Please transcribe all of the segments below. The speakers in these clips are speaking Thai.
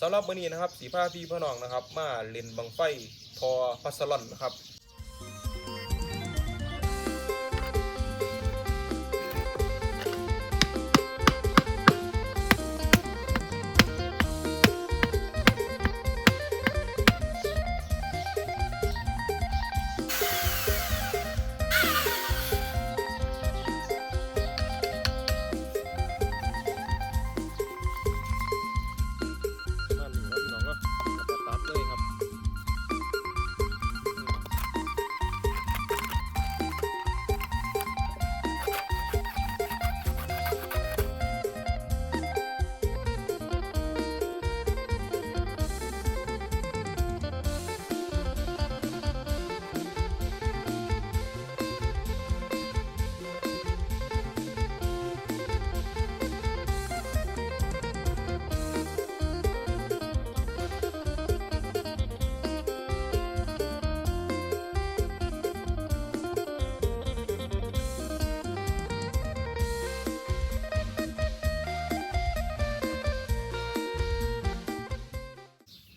สำหรับมื้อนี้นะครับสีผ้าพี่พ่อน้องนะครับ มาเล่นบังไฟทอพัสลอนนะครับ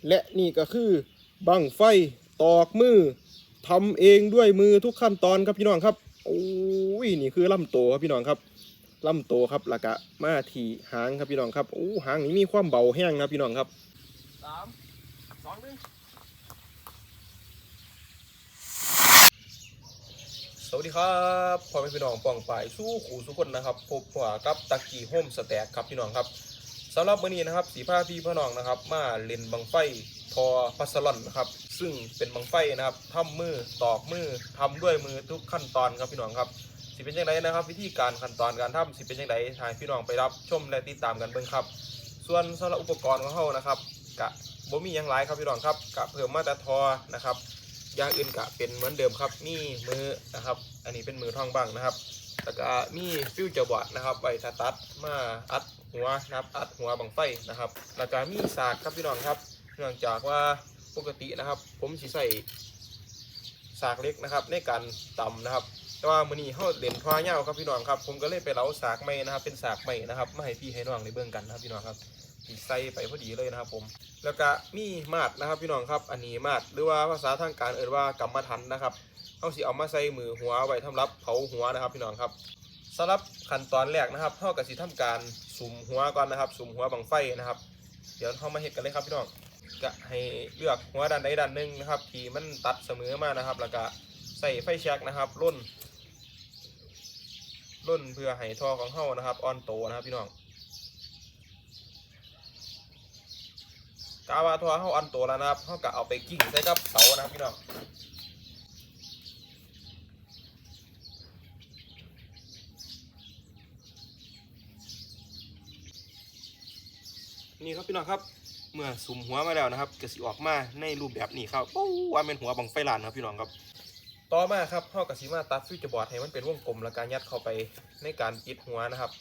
และนี่ก็คือบังไฟตอกมือทำเองด้วยมือทุกขั้นตอนครับพี่น้องครับโอ้ยนี่คือลำโตครับพี่น้องครับลำโตครับล้วก็มาทีหางครับพี่น้องครับโอ้หางนี้มีความเบาแห้งครับพี่น้องครับสามสองหนึ่งสวัสดีครับพ่อแม่พี่น้องปองปายสู้ขู่สุกคนนะครับพบว่ากับตะกี้โฮมสแต็กครับพี่น้องครับำหรับวันนี้นะครับสีผ้าพี่พ่อน้องนะครับ มาเล่นบังไฟทอพัสลอนนะครับ ซึ่งเป็นบังไฟนะครับทำมือตอกมือทำด้วยมือทุกขั้นตอนครับพี่น้องครับสิเป็นยังไงนะครับ วิธีการขั้นตอนการทำสิเป็นยังไงทางพี่น้องไปรับชมและติดตามกันเบิ่งครับ ส่วนสำหรับอุปกรณ์ของเขานะครับกะบ่มียังหลายครับพี่น้องครับกะเพิ่มมาแต่ทอนะครับอย่างอื่นกะเป็นเหมือนเดิมครับนี่มือนะครับ อันนี้เป็นมือท่องบังนะครับ แล้วก็มีฟิวเจอร์บอร์ดนะครับไว้ถ้าตัดมาอัดหัวนะครับอัดหัวบังไฟนะครับ แล้วก็มีสากครับพี่น้องครับ เนื่องจากว่าปกตินะครับ ผมสิใส่สากเล็กนะครับ ในการตำนะครับ แต่ว่ามื้อนี้เฮาเล่นท่อเงาครับพี่น้องครับ ผมก็เลยไปเล้าสากใหม่นะครับ เป็นสากใหม่นะครับมาให้พี่ให้น้องได้เบิ่งกันนะครับพี่น้องครับ ใส่ไปพอดีเลยนะครับผม แล้วก็มีมาดนะครับพี่น้องครับ อันนี้มาดหรือว่าภาษาทางการเอ่ยว่ากำมะทันนะครับเขาสิเอามาใส่มือหัวไว้ทำรับเผาหัวนะครับพี่น้องครับสำหรับขั้นตอนแรกนะครับเขากับสิทำการสุ่มหัวก่อนนะครับ สุ่มหัวบังไฟนะครับ เดี๋ยวเขามาเห็ดกันเลยครับพี่น้องก็ให้เลือกหัวด้านใดด้านหนึ่งนะครับ ที่มันตัดเสมอมานะครับ แล้วก็ใส่ไฟแช็กนะครับร่นร่นเพื่อให้ท่อของเขานะครับออนโตนะครับพี่น้อง กาวาท่อเขาออนโตแล้วนะครับเขาก็เอาไปกิ้งใส่กับเสานะครับพี่น้องนี่ครับพี่น้องครับเมื่อสุ่มหัวมาแล้วนะครับก็สิออกมาในรูปแบบนี้ครับโอ้ว่าเป็นหัวบังไฟลานครับพี่น้องครับต่อมาครับเขากับสีมาตัดฟิวเจอร์บอร์ดให้มันเป็นวงกลมแล้วการยัดเข้าไปในการปิดหัวนะครับ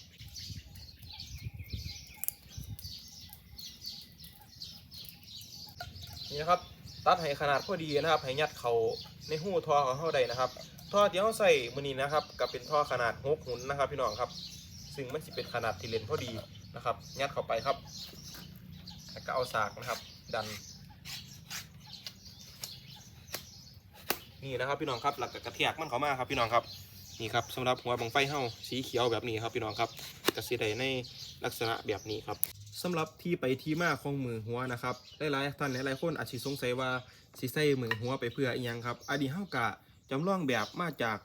นี่นะครับ ตัดให้ขนาดพอดีนะครับให้ยัดเขาในหูท่อของเขาได้นะครับท่อที่เขาใส่มือนี้นะครับก็เป็นท่อขนาดหกหุ่นนะครับ พี่น้องครับ ซึ่งมันจะเป็นขนาดที่เลนพอดีนะครับ ยัดเข้าไปครับ แล้วก็เอาสากนะครับ ดัน นี่นะครับ พี่น้องครับหลักกระเทียกมันเข้ามาครับพี่น้องครับนี่ครับสำหรับหัวบังไฟเฮาสีเขียวแบบนี้ครับพี่น้องครับกระสีได้ในลักษณะแบบนี้ครับ สำหรับที่ไปที่มาของมือหัวนะครับหลายๆท่านหลายๆคนอาจจะสงสัยว่าสิใส่มือหัวไปเพื่ออีหยังครับอันนี้เฮากะจำลองแบบมาจาก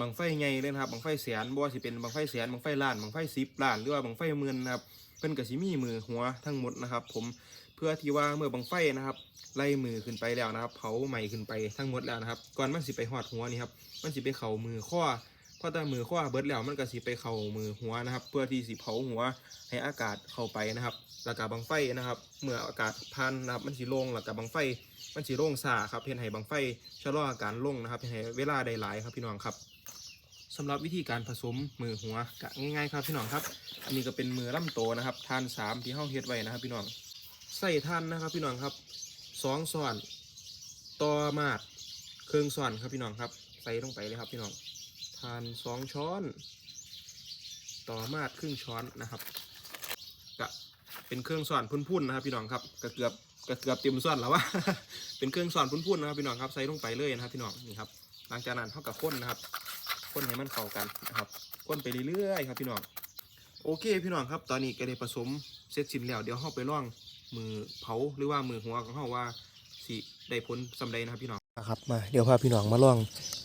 บังไฟไงเลยครับบังไฟแสนบ่ว่าสิเป็นบังไฟแสนบังไฟล้านบังไฟสิบล้านหรือว่าบังไฟหมื่นนะครับเพิ่นก็สิมีมือหัวทั้งหมดนะครับ ผมเพื่อที่ว่าเมื่อบังไฟนะครับไล่มือขึ้นไปแล้วนะครับ เผาใหม่ขึ้นไปทั้งหมดแล้วนะครับก่อนมันสิไปหอดหัวนี่ครับมันสิไปเข่ามือข้อ พอแต่มือข้อเบิดแล้วมันก็สิไปเข่ามือหัวนะครับ เพื่อที่สิเผาหัวให้อากาศเข้าไปนะครับแล้วก็บังไฟนะครับ เมื่ออากาศพันนะครับ มันสิลงแล้วก็บังไฟ มันสิลงซาครับเพื่อให้บังไฟชะลออาการลงนะครับเพื่อให้เวลาได้หลายครับพี่น้องครับสำหรับวิธีการผสมมือหัวก็ง่ายๆครับพี่น้องครับ อันนี้ก็เป็นมือล่ำโตนะครับทานสามที่เฮาเฮ็ดไว้นะครับ พี่น้องใส่ทานนะครับ พี่น้องครับสองส่วนต่อมาดเครื่องส่วนครับพี่น้องครับ ใส่ลงไปเลยครับพี่น้อง ทานสองช้อน ต่อมาดครึ่งช้อนนะครับกะเป็นเครื่องสอนพุ่นๆนะครับพี่น้องครับก็เกือบก็เกือบเต็มส่วนแล้ววะเป็นเครื่องสอนพุ่นๆนะครับพี่น้องครับใส่ลงไปเลยนะครับพี่น้องนี่ครับหลังจากนั้นเท่ากับข้นนะครับข้นให้มันเข้ากันนะครับข้นไปเรื่อยๆครับพี่น้องโอเคพี่น้องครับตอนนี้ก็ได้ผสมเสร็จสิ้นแล้วเดี๋ยวเราไปล่องมือเผาหรือว่ามือหัวของเราว่าสิได้ผลสำใดนะครับพี่น้องครับมาเดี๋ยวพาพี่น้องมาล่อง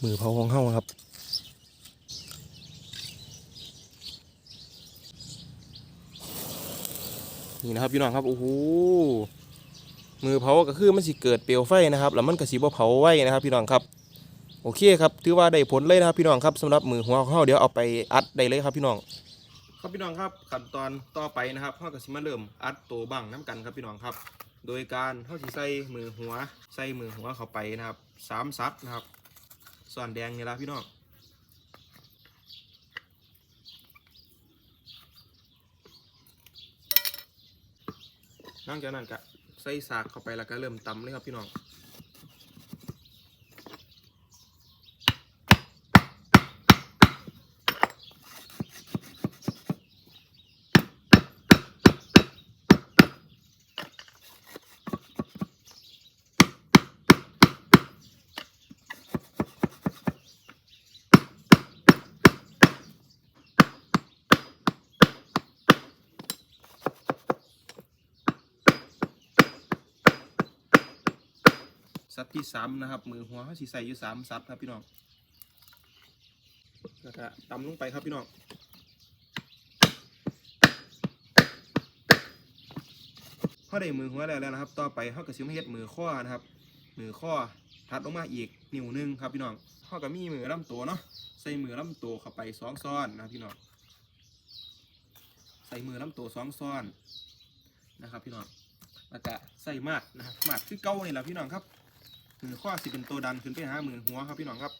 มือเผาของเราครับ นี่นะครับพี่น้องครับโอ้โหมือเผาก็คือมันสิเกิดเปลวไฟนะครับแล้วมันก็สิบ่เผาไว้นะครับพี่น้องครับโอเคครับถือว่าได้ผลเลยนะครับพี่น้องครับสำหรับมือหัวของเราเดี๋ยวเอาไปอัดได้เลยครับพี่น้อง ครับพี่น้องครับขั้นตอนต่อไปนะครับเราก็สิมาเริ่มอัดตัวบังน้ำกันครับพี่น้องครับ โดยการเราสิใส่มือหัวใส่มือหัวเข้าไปนะครับสามซัดนะครับส่วนแดงนี่ละพี่น้อง หลังจากนั้นก็ใส่สากเข้าไปแล้วก็เริ่มตำเลยครับพี่น้อง ที่สามนะครับ มือหัวเขาสีใส่อยู่สามซัดครับพี่น้องแล้วก็ตำลงไปครับพี่น้องเขาได้มือหัวแล้วแล้วนะครับ ต่อไปเขาก็สิมาเฮ็ดมือข้อนะครับ มือข้อทัดลงมาอีกนิ้วหนึงครับพี่น้องเขาก็มีมือลำตัวเนาะใส่มือลำตัวเข้าไปสองซ้อนนะพี่น้องใส่มือลำตัวสองซ้อนนะครับพี่น้องแล้วก็ใส่มาดนะครับมาดคือเก้านี่แหละพี่น้องครับ หือข้อสิเป็นตัวดันขึ้นไปหาหมือหัวครับพี่น้องครับ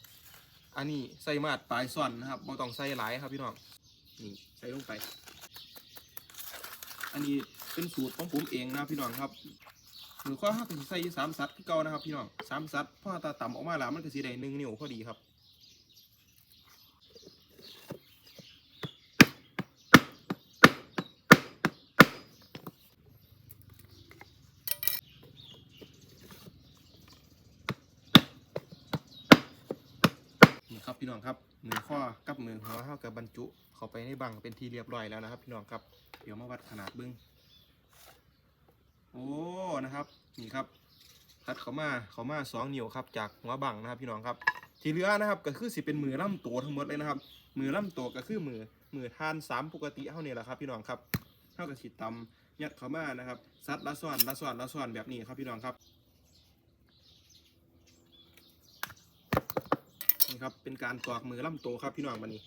อันนี้ใส่มาดปลายส่วนนะครับบ่ต้องใส่หลายครับพี่น้องนี่ใส่ลงไป อันนี้เป็นสูตรของผมเองนะพี่น้องครับมือข้อห้าก็สิใส่อยู่สามสัดที่เก่านะครับพี่น้องสามสัดพ่อตาต่ำออกมาแล้วมันก็สีแดงหนึ่งนิ้วพอดีครับ ครับพี่น้องครับมือข้อกับมือหัวเท่ากับบรรจุเข้าไปในบังเป็นที่เรียบร้อยแล้วนะครับ พี่น้องครับเดี๋ยวมาวัดขนาดบึ้งโอ้นะครับนี่ครับทัดเขามาเขามาสองนิ้วครับจากหัวบังนะครับ พี่น้องครับ ทีเหลือนะครับก็คือสิเป็นมือล่ำตัวทั้งหมดเลยนะครับ มือล่ำตัวก็คือมือมือทานสามปกติเท่านี้แหละครับ พี่น้องครับเท่ากับฉีดตำยัดเขามานะครับซัดละซ้อนละซ้อนละซ้อนแบบนี้ครับพี่น้องครับ ครับ เป็นการตอกมือล่ำโตครับพี่น้องวันนี้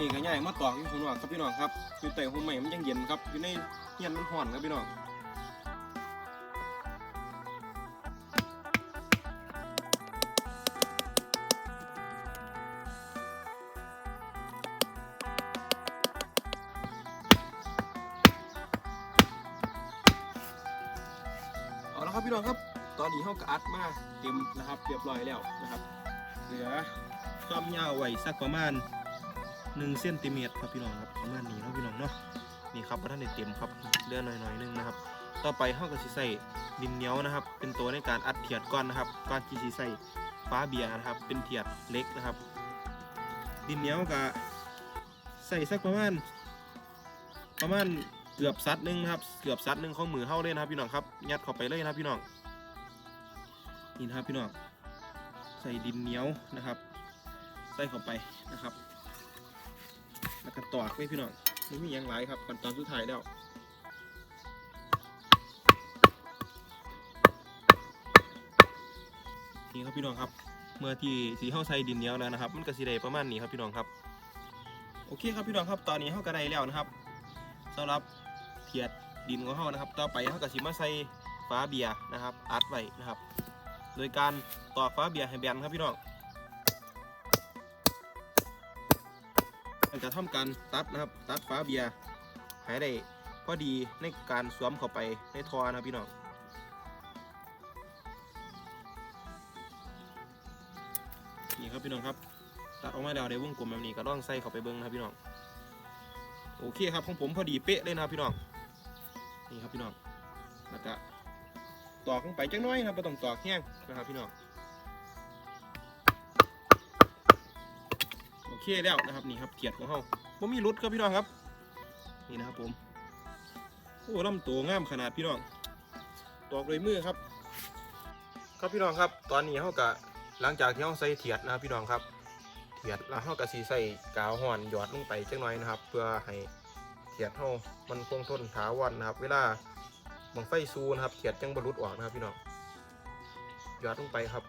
นี้ก็ย่ายมาตอกอยู่ข้างนอกครับพี่น้องครับอยู่แต่หัวใหม่มันยังเย็นครับอยู่ในเฮียนมันห่อนครับพี่น้องเอาละครับพี่น้องครับ ตอนนี้เขาก็อัดมาเต็มนะครับเรียบร้อยแล้วนะครับ เหลือความยาวไว้สักประมาณ 1เซนติเมตรครับพี่น้องครับประมาณนี้เนาะพี่น้องเนาะนี่ครับพระท่านเต็มครับเลือหน่อยๆนึงนะครับ ต่อไปเขาก็สิใส่ดินเหนียวนะครับ เป็นตัวในการอัดเทียดก้อนนะครับก้อนที่สิใส่ฟ้าเบียร์นะครับ เป็นเทียดเล็กนะครับ ดินเหนียวก็ใส่สักประมาณประมาณเกือบซัดหนึงนะครับเกือบซัดหนึงของมือเข้าเลยนะครับพี่น้องครับยัดเข้าไปเลยนะครับพี่น้องนี่นะครับพี่น้องใส่ดินเหนียวนะครับ ใส่เข้าไปนะครับ แล้วก็ตอกไว้พี่น้องไม่มีหยังหลายครับขั้นตอนสุดท้ายแล้วนี่ครับพี่น้องครับ เมื่อที่สีเข้าใส่ดินเหนียวแล้วนะครับ มันก็สีได้ประมาณนี้ครับพี่น้องครับ โอเคครับพี่น้องครับ ตอนนี้เข้าก็ได้แล้วนะครับสำหรับเทียดดินของเขานะครับ ต่อไปเขาก็สิมาใส่ฟ้าเบียร์นะครับ อัดไว้นะครับ โดยการตอกฟ้าเบียร์ให้แบนครับพี่น้อง จะทำการตัดนะครับตัดฟ้าเบียร์ให้ได้พอดีในการสวมเข้าไปในท่อนะครับพี่น้องนี่ครับพี่น้องครับ ตัดออกมาแล้วได้วงกลมแบบนี้ก็ต้องใส่เข้าไปเบิ้งนะครับพี่น้องโอเคครับของผมพอดีเป๊ะเลยนะพี่น้องนี่ครับพี่น้องแล้วก็ตอกลงไปจังน้อยนะครับไม่ต้องตอกแห้งนะครับพี่น้อง เคแล้วนะครับนี่ครับเกียรติของเขาผมมีรุดครับพี่น้องครับ นี่นะครับผมโอ้ลำตัวงามขนาดพี่น้องตอกด้วยมือครับ ครับพี่น้องครับ ตอนนี้เขากะหลังจากที่เขาใส่เทียดนะพี่น้องครับเทียดแล้วเราก็สีใส่กาวห่อนหยอดลงไปจังน้อยนะครับ เพื่อให้เทียดเรามันคงทนถาวรนะครับ เวลาบังไฟซูนะครับเทียดจังบรรลุออกนะครับพี่น้องหยอดลงไปครับ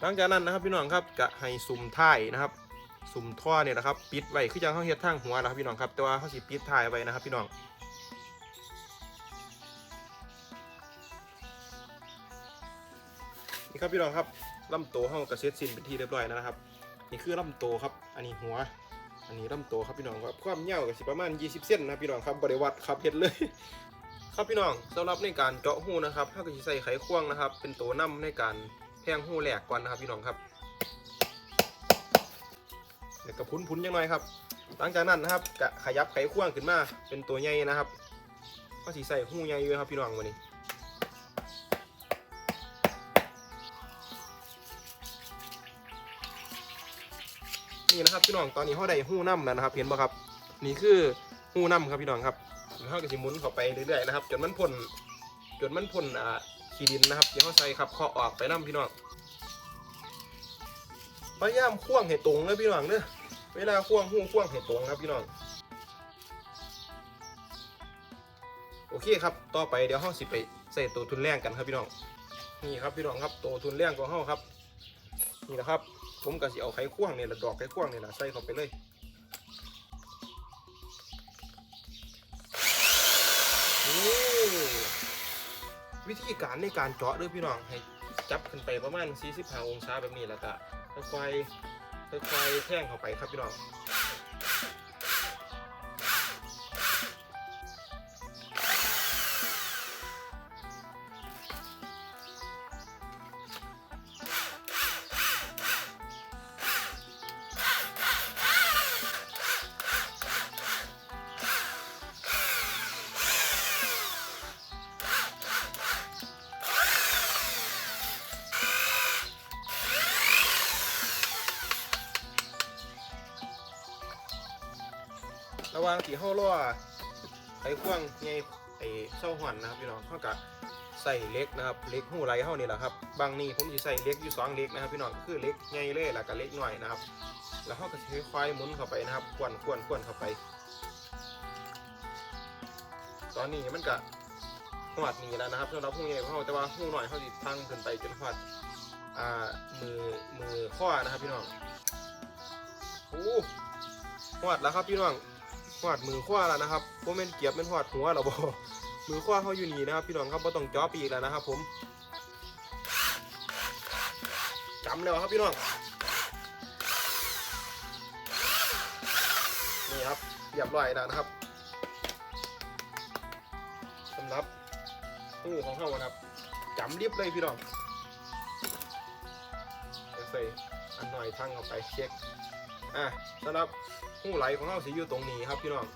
หลังจากนั้นนะครับพี่น้องครับก็ให้สุ่มท้ายนะครับสุ่มท่อเนี่ยนะครับปิดไว้คือจังเขาเฮ็ดทางหัวนะครับพี่น้องครับแต่ว่าเขาสิปิดท้ายไว้นะครับพี่น้องนี่ครับพี่น้องครับลำโตวห้องกระเซ็ตสิ้นเป็นที่เรียบร้อยแล้วนะครับ นี่คือลำโตวครับ อันนี้หัว อันนี้ลำโตวครับพี่น้องครับความยาวก็สิประมาณ 20เซนนะพี่น้องครับบริวัตครับเห็นเลย ครับพี่น้องสำหรับในการเจาะหูนะครับถ้าก็จะใส่ไขควงนะครับ เป็นตัวนํในการ แทงหูแหลกก่อนนะครับพี่น้องครับเดี๋ยวกระพุ้นพุ้นๆยังหน่อยครับ หลังจากนั้นนะครับกะขยับไขควงขึ้นมาเป็นตัวใหญ่นะครับก็สีใส่หูใหญ่อยู่ครับพี่น้องวันนี้นี่นะครับพี่น้องตอนนี้เขาได้หู้น้ำแล้วนะครับเห็นป่ะครับ นี่คือหู้น้ำครับพี่น้องครับแล้วเขาก็จะหมุนเข้าไปเรื่อยๆนะครับ จนมันพ่นจนมันพ่นอ่า ขี้ดินนะครับเดี๋ยวเขาใส่ครับเคาะออกไปน้ำพี่น้องพยายามควงให้ตรงเลยพี่น้องเนอะเวลาควงหู้ควงให้ตรงครับพี่น้องโอเคครับ ต่อไปเดี๋ยวเขาสิไปใส่ตัวทุนแรงกันครับพี่น้อง นี่ครับพี่น้องครับตัวทุนแรงของเขาครับ นี่นะครับ ผมก็สิเอาไข่ควงเนี่ยละดอกไข่ควงเนี่ยละใส่เข้าไปเลย วิธีการในการเจาะด้วยพี่น้องให้จับขึ้นไปประมาณ45องศาแบบนี้แล้วก็ค่อยๆค่อยๆแท่งเข้าไปครับพี่น้องางที่เขาล่อไอ้ควงไงไอ้เส้าหันนะครับพี่น้องเขาก็ใส่เล็กนะครับเล็กหูไหลเขานี่แหละครับบางนี่ผมจะใส่เล็กอยู่สองเล็กนะครับพี่น้องคือเล็กใหญ่เลยแล้วก็เล็กหน่อยนะครับ แล้วเขาก็จะค่อยๆหมุนเข้าไปนะครับควนควนควนเข้าไป ตอนนี้มันก็หอดนี่แล้วนะครับสำหรับหูใหญ่ของเขาแต่ว่าหูหน่อยเขาติดทั้งขึ้นไปจนหอดอ่ามือมือข้อนะครับพี่น้องโอ้หอดแล้วครับพี่น้อง หอดมือขว้าแล้วนะครับโมเมนเกียบเป็นหอดหัวหรอบอมือขว้าเขาอยู่นี่นะครับ พี่น้องครับไ่ต้องจ่อปีกแล้วนะครับ ผมจำแล้วครับพี่น้องนี่ครับเรียบร้อยแล้วนะครับสำหรับหูของเขานะครับจำเรียบเลยพี่น้องเดี๋ยวใส่อันหน่อยทั้งเข้าไปเช็ค อะสำหรับหูไหลของเราสีอยู่ตรงนี้ครับพี่น้อง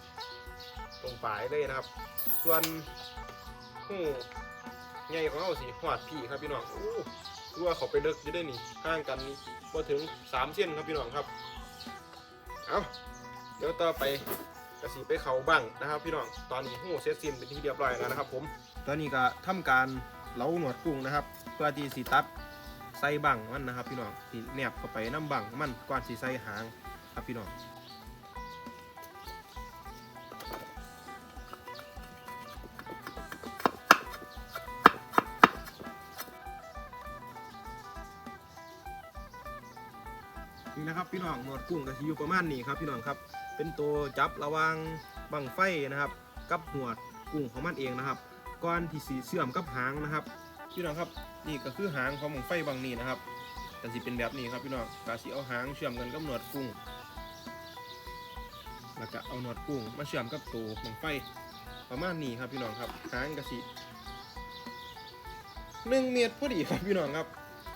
ตรงปลายเลยนะครับ ส่วนหูใหญ่ของเราสีหอดพี่ครับพี่น้องโอ้ดูว่าเขาไปเลิกจะได้นี่ห่างกันนี่พอถึงสามเส้นครับพี่น้องครับเอาเดี๋ยวต่อไปกระสีไปเขาบ้างนะครับ พี่น้องตอนนี้หูเซตซินเป็นที่เรียบร้อยแล้วนะครับ ผม ตอนนี้ก็ทำการเล้าหนวดกุ้งนะครับเพื่อที่สีตัด ใส่บังมันนะครับ พี่น้องสีแนบเข้าไปน้ำบังมันก่อนสีใส่หางครับพี่น้องนี่นะครับพี่น้องหนวดกุ้งก็สิอยู่ประมาณนี้ครับพี่น้องครับ เป็นตัวจับระวางบังไฟนะครับ กับหนวดกุ้งของมันเองนะครับ ก่อนที่สีเสื่อมกับหางนะครับ พี่น้องครับนี่ก็คือหางของบังไฟบางนี้นะครับแต่สิเป็นแบบนี้ครับพี่น้องกาสิเอาหางเชื่อมกันกับหนวดกุ้ง แล้วก็เอาหนวดกุ้งมาเชื่อมกับตัวบังไฟประมาณนี้ครับพี่น้องครับหางกระสิหนึ่งเมตรพอดีครับพี่น้องครับ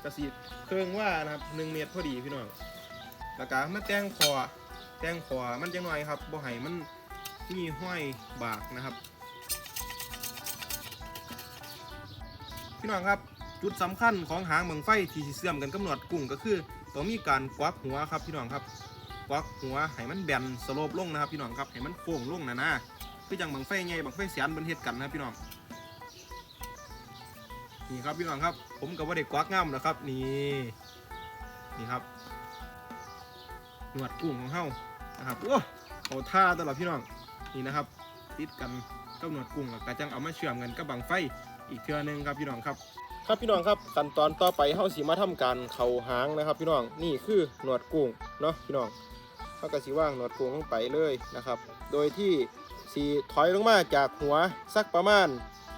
กระสิเครื่องว่านะครับหนึ่งเมตรพอดีพี่น้องแล้วก็มาแต่งคอแต่งคอมันจังหน่อยครับบ่ให้มันมีห้อยบากนะครับ พี่น้องครับจุดสำคัญของหางบังไฟที่เสื่อมกันกับหนวดกุ้งก็คือต้องมีการควักหัวครับพี่น้องครับควักหัวให้มันแบนสโลปลงนะครับพี่น้องครับให้มันโค้งลงนะนะคือจังบังไฟไงบังไฟเสียนบนเฮ็ดกันนะพี่น้องนี่ครับพี่น้องครับ ผมกับว่าเด็กกวักง่ามนะครับนี่นี่ครับหนวดกุ้งของเฮานะครับโอ้เขาท่าตลอดพี่น้องนี่นะครับ ติดกันกับหนวดกุ้งแล้วก็จังเอามาเชื่อมกันกับบังไฟ อีกเทื่อหนึงครับพี่น้องครับ ครับพี่น้องครับขั้นตอนต่อไปเฮาสิมาทำการเข่าหางนะครับ พี่น้องนี่คือหนวดกุ้งเนาะพี่น้องเฮาก็สิว่างหนวดกุ้งลงไปเลยนะครับ โดยที่สีถอยลงมาจากหัวสักประมาณ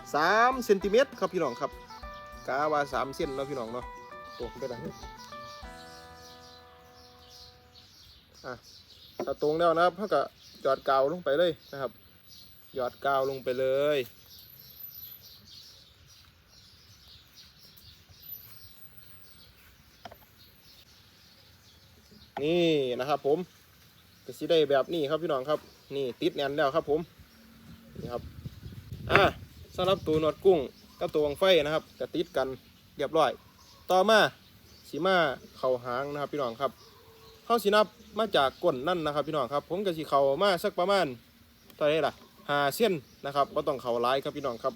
3เซนติเมตรครับพี่น้องครับกาว่า3เซนเนาะพี่น้องเนาะโอ้ไปไหนอะถ้าตรงแล้วนะครับเขาก็หยอดกาวลงไปเลยนะครับ หยอดกาวลงไปเลย นี่นะครับ ผมก็สิได้แบบนี้ครับพี่น้องครับ นี่ติดแน่นแล้วครับ ผมนี่ครับอ่าสำหรับตัวหนวดกุ้งกับตัววังไฟนะครับก็ติดกันเรียบร้อย ต่อมาสีมาเข่าหางนะครับ พี่น้องครับเข้าสีนับมาจากก้นนั่นนะครับ พี่น้องครับ ผมก็สีเข่ามาสักประมาณเท่าไรล่ะหาเส้นนะครับก็ต้องเข่าหลายครับพี่น้องครับ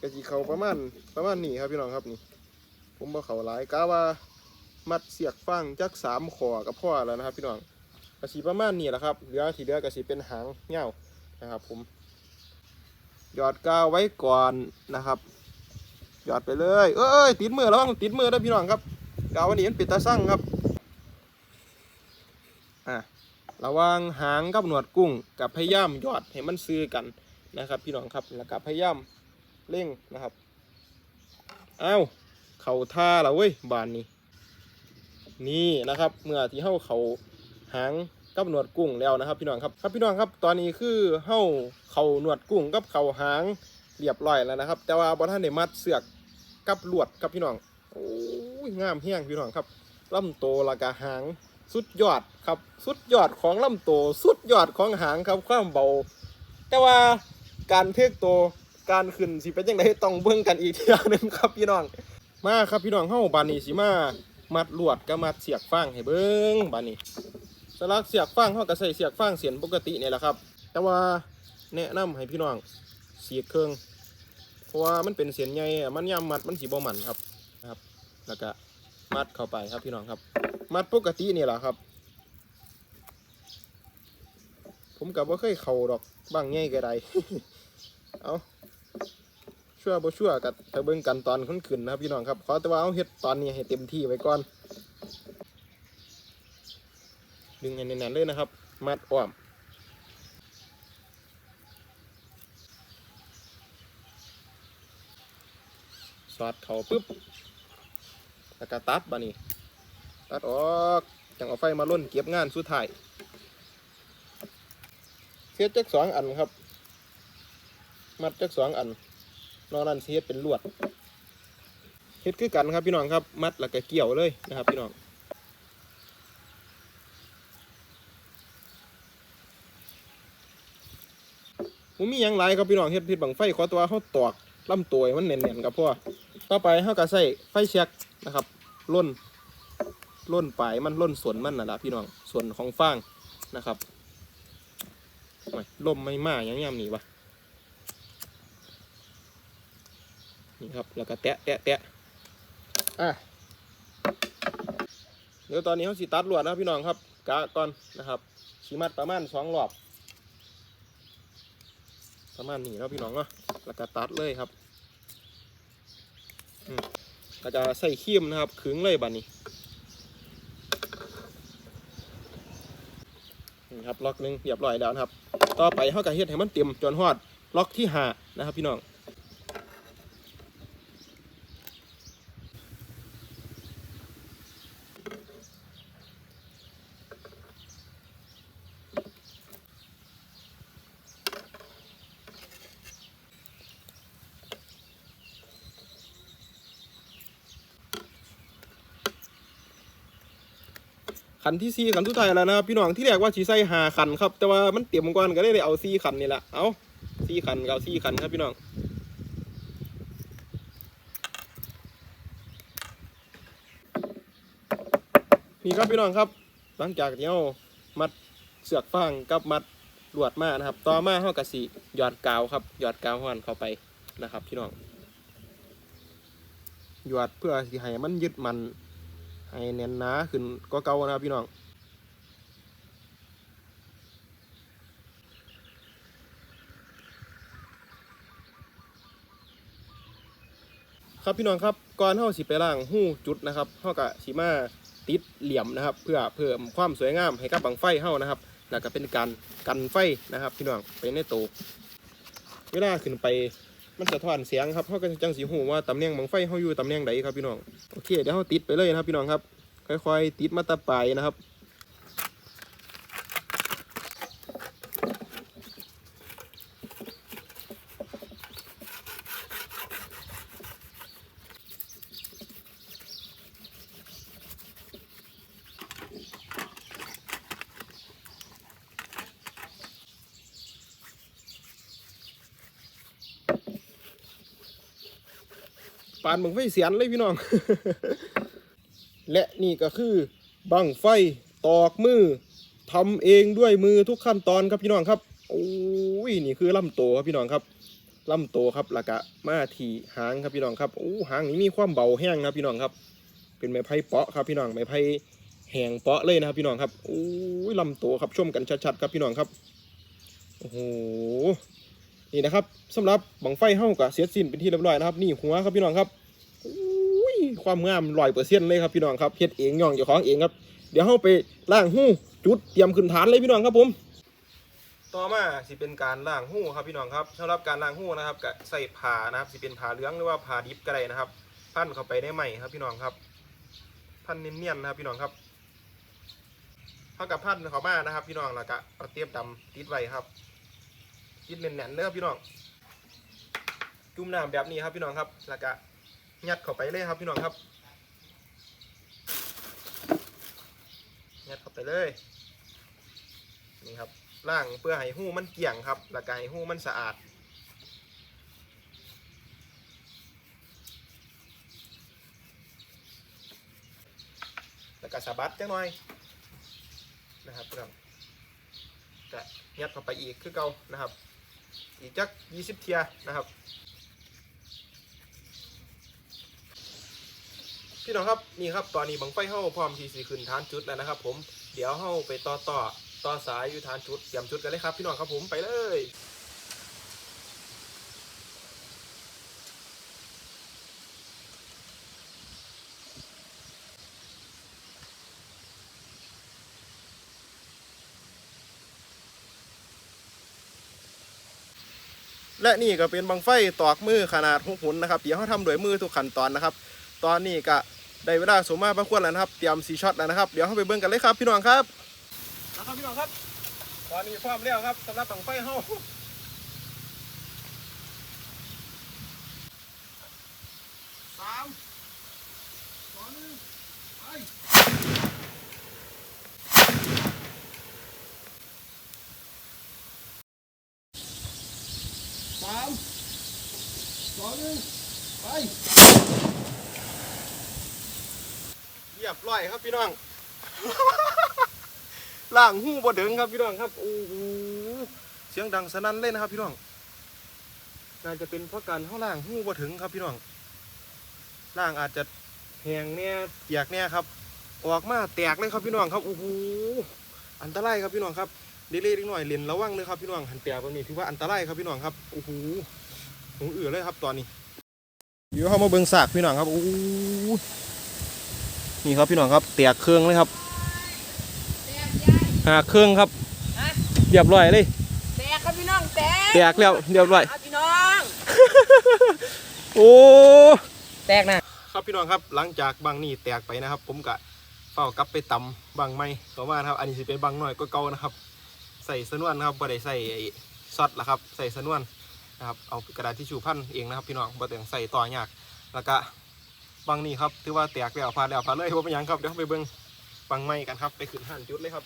ก็สีเข่าประมาณประมาณนี้ครับพี่น้องครับนี่ผมบ่เข่าหลายกะว่า มัดเสียกฟังจักสามขอกับพ่อแล้วนะครับ พี่น้องกระสีประมาณนี้แหละครับเหลือที่เหลือกระสีเป็นหางเงานะครับ ผม หยอดกาวไว้ก่อนนะครับ หยอดไปเลยเอ้ยติดมือแล้วติดมือนะพี่น้องครับกาววันนี้มันปิดตาสั่งครับอะระว่างหางกับหนวดกุ้งกับพยายามหยอดให้มันซื้อกันนะครับ พี่น้องครับแล้วก็พยายามเร่งนะครับอ้าวเข่าท่าแล้วเว้ยบานนี้ นี่นะครับ เมื่อที่เฮาเขาหางกับหนวดกุ้งแล้วนะครับ พี่น้องครับครับพี่น้องครับตอนนี้คือเฮ้าเขาหนวดกุ้งกับเขาหางเรียบร้อยแล้วนะครับ แต่ว่าบอท่านได้มัดเสือกกับลวดครับพี่น้องโอ้ยงามแห้งพี่น้องครับลำโตละกะหางสุดยอดครับสุดยอดของลำโตสุดยอดของหางครับความเบา แต่ว่าการเทกโตการขึ้นสิเป็นยังไงต้องเบิ่งกันอีกทีนึงครับพี่น้องมาครับพี่น้องเฮ้าบานนี้สิมา มัดลวดกับมัดเสียกฟางให้เบิ่งบานนี้สลักเสียกฟางเขาก็ใส่เสียกฟางเสียนปกตินี่แหละครับ แต่ว่าแนะนำให้พี่น้องเสียเครื่องเพราะว่ามันเป็นเสียนใหญ่มันยามมัดมันสีบ่มันครับนะครับ แล้วก็มัดเข้าไปครับพี่น้องครับ มัดปกตินี่แหละครับ ผมกับว่าเคยเข่าดอกบางใหญ่ก็ได้เอา ชั่วบ่ชั่วกับไปเบิ่งกันตอนขึ้นขึ้นนะครับพี่น้องครับขอแต่ว่าเอาเฮ็ดตอนนี้ให้เต็มที่ไว้ก่อน ดึงให้แน่นๆเลยนะครับ มัดอ้อมสอดเขาปุ๊บแล้วก็ตัดบานี่ตัดออกจังเอาไฟมาล่นเก็บงานสุดท้ายเสียจักสองอันครับ มัดจักสองอัน นอกนั้นเสียเป็นลวดเฮ็ดคือกันครับพี่น้องครับ มัดแล้วก็เกี่ยวเลยนะครับพี่น้องผมมีหยังหลายครับพี่น้องเฮ็ดพิษบังไฟขอตัวเขาตอกลำตัวมันแน่นๆครับพ่อต่อไปเขาก็ใส่ไฟเช็คนะครับล่นล่นปลายมันล่นส่วนมันน่ะล่ะพี่น้องส่วนของฟางนะครับโอ้ยลมไม่มาอย่างยามนี่วะ ครับ แล้วก็แตะแตะแตะอะเดี๋ยวตอนนี้เขาสิตัดลวดนะพี่น้องครับกะก่อนนะครับสีมัดประมาณสองรอบ ประมาณนี้เนาะพี่น้องเนาะแล้วก็ตัดเลยครับอืมก็จะใส่ครีมนะครับขึงเลยบัดนี้ครับล็อกหนึ่งเรียบร้อยแล้วนะครับ ต่อไปเฮาก็เฮ็ดให้มันเต็มจนฮอดล็อกที่หานะครับพี่น้อง ขันที่สี่ขันสุดท้ายแล้วนะครับพี่น้องที่แรกว่าสีใส่หาขันครับแต่ว่ามันเตรียมก่อนก็เลยได้เอาสี่ขันนี่แหละเอาสี่ขันก็เอาสี่ขันครับพี่น้องนี่ครับพี่น้องครับ หลังจากที่เรามัดเสือกฟางกับมัดลวดมานะครับ ต่อมาเฮากะสิหยอดกาวครับหยอดกาวห้อนเข้าไปนะครับ พี่น้องหยอดเพื่อสิให้มันยึดมัน ให้แน่นหนาขึ้นก็เก่านะครับพี่น้องครับพี่น้องครับก่อนเฮาสิไปล่างหู้จุดนะครับเฮากะสิมาติดเหลี่ยมนะครับ เพื่อเพิ่มความสวยงามให้กับบังไฟเฮานะครับแล้วก็เป็นการกันไฟนะครับ พี่น้องไปในโตวเวลาขึ้นไป มันสะท้อนเสียงครับเขาก็จังสีหูว่าตำแหน่งบังไฟเขาอยู่ตำแหน่งใดครับพี่น้องโอเคเดี๋ยวเขาติดไปเลยนะครับพี่น้องครับ ค่อยๆ ติดมาตะปายนะครับ ปานบังไฟเสียนเลยพี่น้อง และนี่ก็คือบังไฟตอกมือทำเองด้วยมือทุกขั้นตอนครับพี่น้องครับโอ้ยนี่คือลำโตครับพี่น้องครับลำโตครับล้วก็มาทีหางครับพี่น้องครับโอ้หางนี้มีความเบาแห้งครับพี่น้องครับ เป็นไม้ไผ่เปาะครับพี่น้องไม้ไผ่แห้งเปาะเลยนะครับพี่น้องครับโอ้ยลำโตครับชมกันชัดๆครับพี่น้องครับโอ้โห นี่นะครับสำหรับบังไฟเฮากะเสียสิ้นเป็นที่เรียบร้อยนะครับนี่หัวครับพี่น้องครับอุ้ยความงามร้อยเปอร์เซ็นต์เลยครับพี่น้องครับเฮ็ดเองย่องเจ้าของเองครับเดี๋ยวเราไปล่างหู้จุดเตรียมขึ้นฐานเลยพี่น้องครับผมต่อมาสิเป็นการล่างหู้ครับพี่น้องครับสำหรับการล่างหู้นะครับก็ใส่ผ้านะครับสิเป็นผ้าเหลืองหรือว่าผ้าดิบก็ได้นะครับ พันเข้าไปในไหมครับพี่น้องครับพันเนียนๆนะครับพี่น้องครับเท่ากับพันเข้ามานะครับ พี่น้องแล้วก็เอาเตียบดำติดไว้ครับ ติดแน่นๆเด้อพี่น้อง จุ่มน้ำแบบนี้ครับพี่น้องครับ แล้วก็ยัดเข้าไปเลยครับพี่น้องครับ ยัดเข้าไปเลย นี่ครับล่างเพื่อให้หูมันเกี่ยงครับ แล้วก็ให้หูมันสะอาดแล้วก็สะบัดจังหน่อยนะครับพี่น้องจะยัดเข้าไปอีกคือเก่านะครับ อีกจัก20เทียนะครับ พี่น้องครับนี่ครับตอนนี้บังไฟเข้าพร้อมที่สีขึ้นฐานจุดแล้วนะครับ ผมเดี๋ยวเข้าไปต่อต่อต่อสายอยู่ฐานจุดเตรียมจุดกันเลยครับ พี่น้องครับผมไปเลย และนี่ก็เป็นบังไฟตอกมือขนาดหกหุนนะครับเดี๋ยวเขาทำด้วยมือทุกขั้นตอนนะครับ ตอนนี้ก็ได้เวลาสมมาพระควรแล้วนะครับ เตรียมสีช็อตแล้วนะครับ เดี๋ยวเขาไปเบิ้งกันเลยครับพี่น้องครับนะครับพี่น้องครับ ตอนนี้พร้อมแล้วครับสำหรับบังไฟเฮาสามสองหนึ่งไปสาม หนึ่งไปเรียบร้อยครับพี่น้องล่างหูบ่เดิงครับพี่น้องครับโอ้โหเสียงดังสนั่นเลยนะครับพี่น้องน่าจะเป็นเพราะการเข้าล่างหูบ่ถึงครับพี่น้องล่างอาจจะแหงเนี่ยเปียกเนี่ยครับ ออกมาแตกเลยครับพี่น้องครับโอ้โหอันตรายครับพี่น้องครับเล็กๆหน่อยเล่นระวังเลยครับพี่น้องหันแตกแบบนี้ถือว่าอันตรายครับพี่น้องครับโอ้โห หูอือเลยครับตอนนี้เดี๋ยวเข้ามาเบิ่งสากพี่น้องครับโอ้โหนี่ครับพี่น้องครับแตกเครื่องเลยครับหาเครื่องครับฮะเรียบร้อยเลยแตกครับพี่น้องแตกแตกแล้วเรียบร้อยเอาพี่น้องโอ้แตกนะครับพี่น้องครับหลังจากบางนี่แตกไปนะครับ ผมกะเฝ้ากลับไปตำบางไม้ต่อมานะครับ อันนี้สิเป็นบางน้อยก็เก่านะครับ ใส่สนวนนะครับบ่ได้ใส่ไอ้ซอสละครับ ใส่สนวน นะครับเอากระดาษทิชชู่พันเองนะครับพี่น้องบ่ต้องใส่ต่อยากแล้วก็บางนี่ครับถือว่าแตกแล้วผ่าแล้วผ่าเลยว่าเป็นยังครับเดี๋ยวไปเบิ่งบางไม้กันครับ ไปขึ้นหันจุดเลยครับ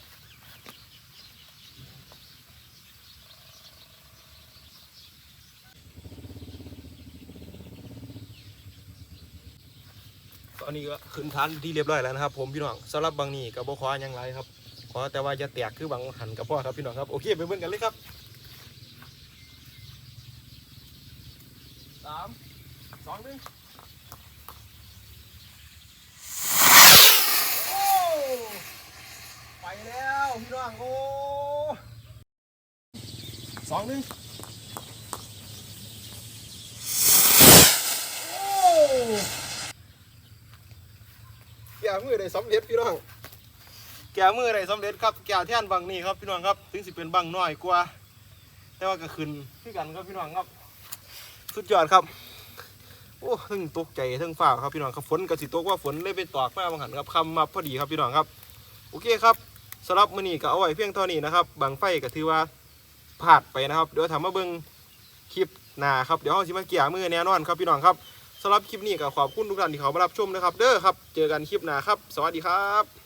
ตอนนี้ก็ขึ้นฐานที่เรียบร้อยแล้วนะครับ ผมพี่น้องสำหรับบางนี่กับบ่ขอหยังไรครับขอแต่ว่าจะแตกคือบางหันกับพ่อครับพี่น้องครับโอเคไปเบิ่งกันเลยครับ สามสองหนึ่งโอ้ไปแล้วพี่น้องโอ้สองหนึ่งโอ้แก่มือได้สำเร็จพี่น้องแก่มือได้สำเร็จครับแก่แท่นบังนี่ครับพี่น้องครับถึงสิเป็นบังน้อยกว่า แต่ว่าก็ขึ้นคือกันครับพี่น้องครับ สุดยอดครับ โอ้ทั้งตกใจทั้งฝ่าครับพี่น้องครับฝนก็สิตกว่าฝนเลยไปตอกมาบางหันครับคำมาพอดีครับพี่น้องครับ โอเคครับสำหรับมื้อนี้ก็เอาไว้เพียงเท่านี้นะครับบางไฟก็ถือว่าพลาดไปนะครับเดี๋ยวทำมาเบิ่งคลิปหน้าครับเดี๋ยวเราสิมาเกี่ยมือแน่นอนครับพี่น้องครับสำหรับคลิปนี้ก็ขอบคุณทุกท่านที่เขามารับชมนะครับ เด้อครับ เจอกันคลิปหน้าครับ สวัสดีครับ